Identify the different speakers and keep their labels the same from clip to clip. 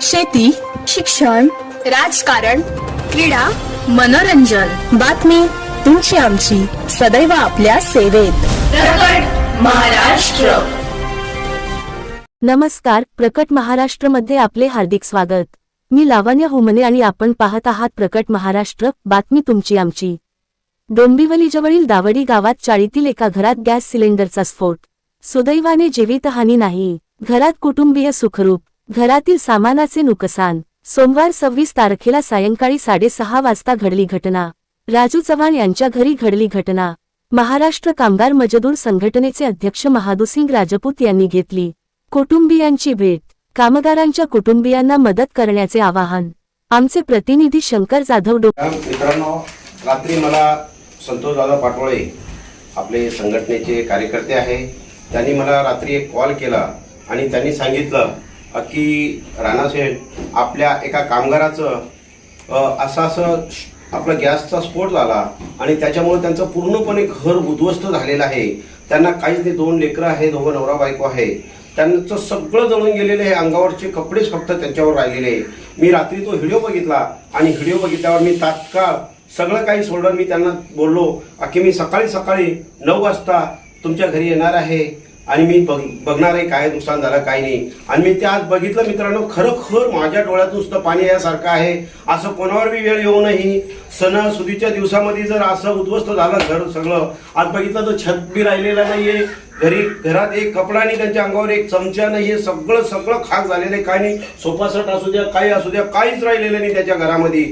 Speaker 1: शेती शिक्षण राजकारण क्रीडा मनोरंजन. बातमी तुमची आमची. सदैव आपल्या सेवेत. प्रकट महाराष्ट्र.
Speaker 2: नमस्कार प्रकट महाराष्ट्रमध्ये आपले हार्दिक स्वागत. मी लावण्य हुमने आणि आपण पाहत आहात प्रकट महाराष्ट्र बातमी तुमची आमची. डोंबिवलीजवळील दावडी गावात चाळीतील एका घरात गॅस सिलेंडरचा स्फोट. सुदैवाने जीवितहानी नाही. घरात कुटुंबीय सुखरूप. घरातील सामानाचे नुकसान. सोमवार सव्वीस तारखेला सायंकाळी साडेसहा वाजता घडली घटना. राजू चव्हाण यांच्या घरी घडली घटना. महाराष्ट्र कामगार मजदूर संघटनेचे अध्यक्ष महादुसिंग राजपूत यांनी घेतली. कुटुंबियांची भेट. कामगारांच्या कुटुंबियांना मदत करण्याचे आवाहन. आमचे प्रतिनिधी शंकर जाधव डो
Speaker 3: मित्रांनो रात्री मला संतोष दादा पाटोळे आपले संघटनेचे कार्यकर्ते आहे. त्यांनी मला रात्री एक कॉल केला आणि त्यांनी सांगितलं की राणासाहेब आपल्या एका कामगाराचं असा असं असं आपला गॅसचा स्फोट झाला आणि त्याच्यामुळे त्यांचं पूर्णपणे घर उद्ध्वस्त झालेलं आहे. त्यांना काहीच नाही दोन लेकरं आहे दोघं नवरा बायको आहे. त्यांचं सगळं जळून गेलेलं आहे अंगावरचे कपडेच फक्त त्यांच्यावर राहिलेले आहे. मी रात्री तो व्हिडिओ बघितला आणि व्हिडिओ बघितल्यावर मी तात्काळ सगळं काही सोडलं मी त्यांना बोललो की मी सकाळी सकाळी नऊ वाजता तुमच्या घरी येणार आहे. आणि मी बघ बघणार आहे काय नुकसान झालं काय नाही. आणि मी ते आज बघितलं मित्रांनो खरोखर माझ्या डोळ्यात नुसतं पाणी यासारखं आहे. असं कोणावर बी वेळ येऊ नाही सणासुदीच्या दिवसामध्ये जर असं उद्ध्वस्त झालं घर सगळं आज बघितलं तर छत बी राहिलेलं नाहीये. घरी घरात एक कपडा नाही त्यांच्या अंगावर एक चमचा नाहीये. सगळं सगळं खाक झालेलं आहे. काय नाही सोफासट असू द्या काही असू द्या काहीच राहिलेलं नाही त्याच्या घरामध्ये.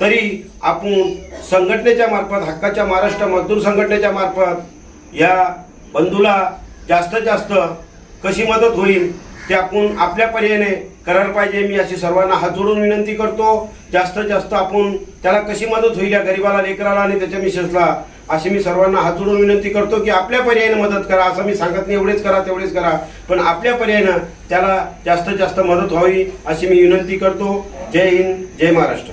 Speaker 3: तरी आपण संघटनेच्या मार्फत हक्काच्या महाराष्ट्र मजदूर संघटनेच्या मार्फत या बंधूला जास्तीत जास्त कशी मदत होईल ते आपण आपल्या पर्यायाने करायला पाहिजे. मी अशी सर्वांना हात जोडून विनंती करतो जास्तीत जास्त आपण त्याला कशी मदत होईल या गरीबाला लेकराला आणि त्याच्या मिसेसला अशी मी सर्वांना हात जोडून विनंती करतो की आपल्या पर्यायाने मदत करा. असं मी सांगत नाही एवढेच करा तेवढेच करा. पण आपल्या पर्यायानं त्याला जास्तीत जास्त मदत व्हावी अशी मी विनंती करतो. जय हिंद जय महाराष्ट्र.